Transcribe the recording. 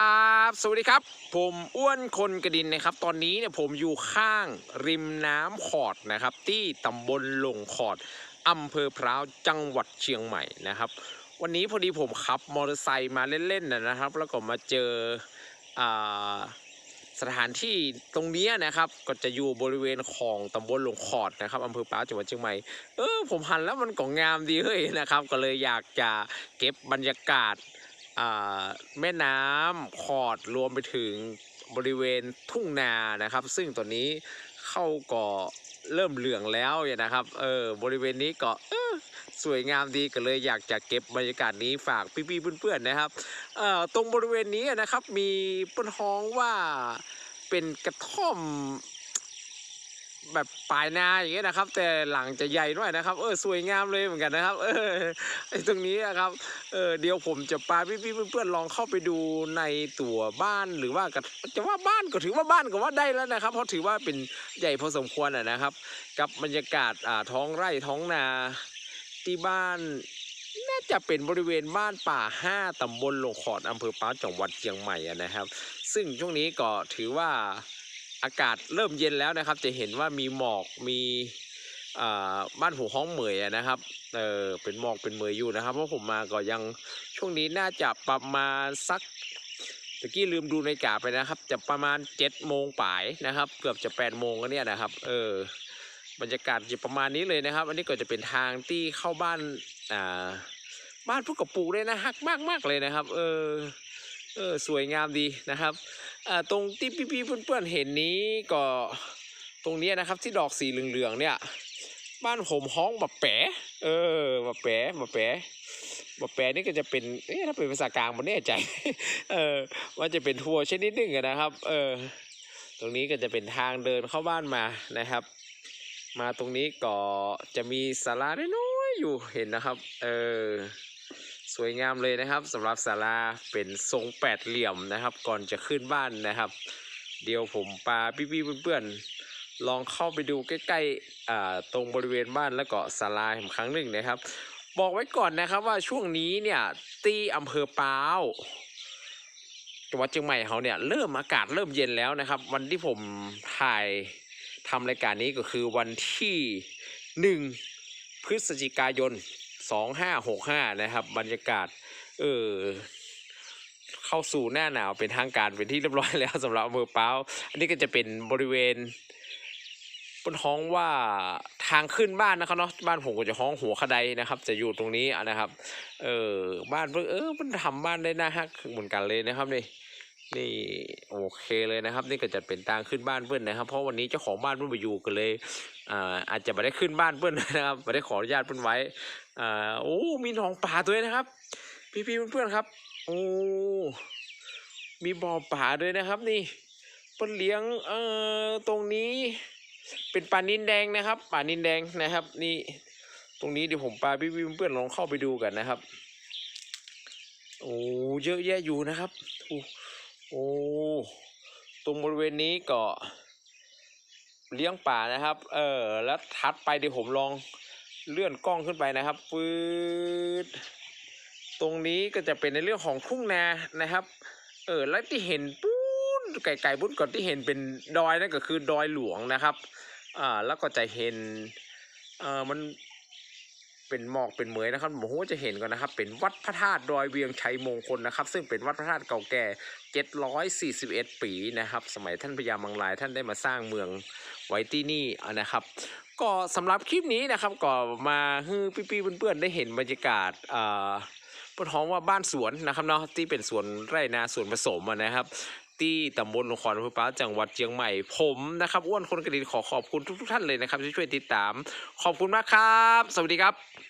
ครับสวัสดีครับ ผมอ้วนคนกระดินนะครับ ตอนนี้เนี่ยผมอยู่ข้างริมน้ำขอดนะครับ ที่ตำบลหลงขอดอำเภอพร้าวจังหวัดเชียงใหม่นะครับ วันนี้พอดีผมขับมอเตอร์ไซค์มาเล่นๆนะครับ แล้วก็มาเจออสถานที่ตรงนี้นะครับ ก็จะอยู่บริเวณของตำบลหลงขอดนะครับอำเภอพร้าวจังหวัดเชียงใหม่เออผมหันแล้วมันก็งามดีเฮ้ยนะครับ ก็เลยอยากจะเก็บบรรยากาศ แม่น้ำขอดรวมไปถึงบริเวณทุ่งนานะครับ ซึ่งตอนนี้เข้าก็เริ่มเหลืองแล้วนะครับ เออบริเวณนี้ก็สวยงามดีก็เลยอยากจะเก็บบรรยากาศนี้ฝากพี่ๆเพื่อนๆนะครับเอ่อตรงบริเวณนี้นะครับมีป้นฮ้องว่าเป็นกระท่อม แบบปลายนาอย่างเงี้ยนะครับ แต่หลังจะใหญ่หน่อยนะครับ เออสวยงามเลยเหมือนกันนะครับ เออไอตรงนี้นะครับเออเดี๋ยวผมจะพาพี่ๆเพื่อนๆลองเข้าไปดูในตัวบ้านหรือว่าก็จะว่าบ้านก็ถือว่าบ้านก็ว่าได้แล้วนะครับ เพราะถือว่าเป็นใหญ่พอสมควรอะนะครับ กับบรรยากาศอ่าท้องไร่ท้องนาที่บ้านน่าจะเป็นบริเวณบ้านป่าห้าตำบลหลงขอดอำเภอป้าจังหวัดเชียงใหม่นะครับ ซึ่งช่วงนี้ก็ถือว่า อากาศเริ่มเย็นแล้วนะครับ จะเห็นว่ามีหมอกมีอ่าบ้านหูห้องเหมยนะครับเออเป็นหมอกเป็นเหมยอยู่นะครับ เพราะผมมาก็ยังช่วงนี้น่าจะประมาณสักตะกี้ลืมดูในาฬิกาไปนะครับ จะประมาณเจ็ดโมงป่ายนะครับ เกือบจะแปดโมงแล้วเนี่ยนะครับเออบรรยากาศจะประมาณนี้เลยนะครับ อันนี้ก็จะเป็นทางที่เข้าบ้านอ่าบ้านพวกกระปูเลยนะฮักมากมากเลยนะครับ เออเออสวยงามดีนะครับ ตรงที่พี่ๆเพื่อนๆเห็นนี้ก็ตรงนี้นะครับที่ดอกสีเหลืองๆเนี่ย บ้านผมห้องแบบแปะเออแบบแปะแบบแปะแบบแปะนี่ก็จะเป็นเอ๊ะถ้าเป็นภาษากลางมันแน่ใจ เออว่าจะเป็นทัวร์ชนิดหนึ่งนะครับ เออ ตรงนี้ก็จะเป็นทางเดินเข้าบ้านมานะครับ มาตรงนี้ก็จะมีศาลาน้อยๆอยู่เห็นนะครับ เออ สวยงามเลยนะครับสำหรับศาลาเป็นทรงแปดเหลี่ยมนะครับ ก่อนจะขึ้นบ้านนะครับ เดี๋ยวผมปาพี่ๆเพื่อนๆลองเข้าไปดูใกล้ๆตรงบริเวณบ้านแล้วก็ศาลาอีกครั้งหนึ่งนะครับ บอกไว้ก่อนนะครับว่าช่วงนี้เนี่ยที่อำเภอปาวจังหวัดเชียงใหม่เขาเนี่ยเริ่มอากาศเริ่มเย็นแล้วนะครับ วันที่ผมถ่ายทำรายการนี้ก็คือวันที่หนึ่งพฤศจิกายน สองห้าหกห้านะครับ บรรยากาศ เออเข้าสู่หน้าหนาวเป็นทางการเป็นที่เรียบร้อยแล้วสำหรับอำเภอเป้าอันนี้ก็จะเป็นบริเวณบนห้องว่าทางขึ้นบ้านนะครับเนาะบ้านผมก็จะห้องหัวขะไดนะครับ จะอยู่ตรงนี้นะครับ เออบ้านเพิ่งเออมันทำบ้านได้น่าฮักเหมือนกันเลยนะครับนี่ นี่โอเคเลยนะครับ นี่ก็จะเป็นทางขึ้นบ้านเพื่อนนะครับ เพราะวันนี้เจ้าของบ้านเพื่อนไปอยู่กันเลยอ่าอาจจะไม่ได้ขึ้นบ้านเพื่อนนะครับไม่ได้ขออนุญาตเพื่อนไว้อ่าโอ้มีหนองป่าด้วยนะครับ พี่ๆเพื่อนๆครับโอ้มีบ่อป่าด้วยนะครับ นี่เปิ้นเลี้ยงเอ่อตรงนี้ เป็นปลานินแดงนะครับปลานินแดงนะครับ นี่ ตรงนี้เดี๋ยวผมปาพี่ๆเพื่อนๆลองเข้าไปดูกันนะครับ โอ้เยอะแยะอยู่นะครับโอ้ โอ้ตรงบริเวณนี้ก็เลี้ยงป่านะครับ เออ แล้วทัดไปเดี๋ยวผมลองเลื่อนกล้องขึ้นไปนะครับปื๊ดตรงนี้ก็จะเป็นในเรื่องของทุ่งนานะครับ เออ แล้วที่เห็นปุ้นไก่ๆบุ้นก่อนที่เห็นเป็นดอยนั่นก็คือดอยหลวงนะครับ อ่า แล้วก็จะเห็น เอ่อมัน เป็นหมอกเป็นเหมยนะครับผมว่าจะเห็นก่อนนะครับ เป็นวัดพระธาตุดอยเวียงชัยมงคลนะครับ ซึ่งเป็นวัดพระธาตุเก่าแก่ 741 ปีนะครับ สมัยท่านพญามังลายท่านได้มาสร้างเมืองไว้ที่นี่นะครับ ก็สำหรับคลิปนี้นะครับก็มาให้พี่ๆเพื่อนๆได้เห็นบรรยากาศอ่าบนท้องว่าบ้านสวนนะครับเนาะที่เป็นสวนไร่นาสวนผสมนะครับ ที่ตำบลหลวงขอนอำเภอป้าจังหวัดเชียงใหม่ผมนะครับอ้วนคนกระดินขอขอบคุณทุกๆท่านเลยนะครับที่ช่วยติดตาม ขอบคุณมากครับ สวัสดีครับ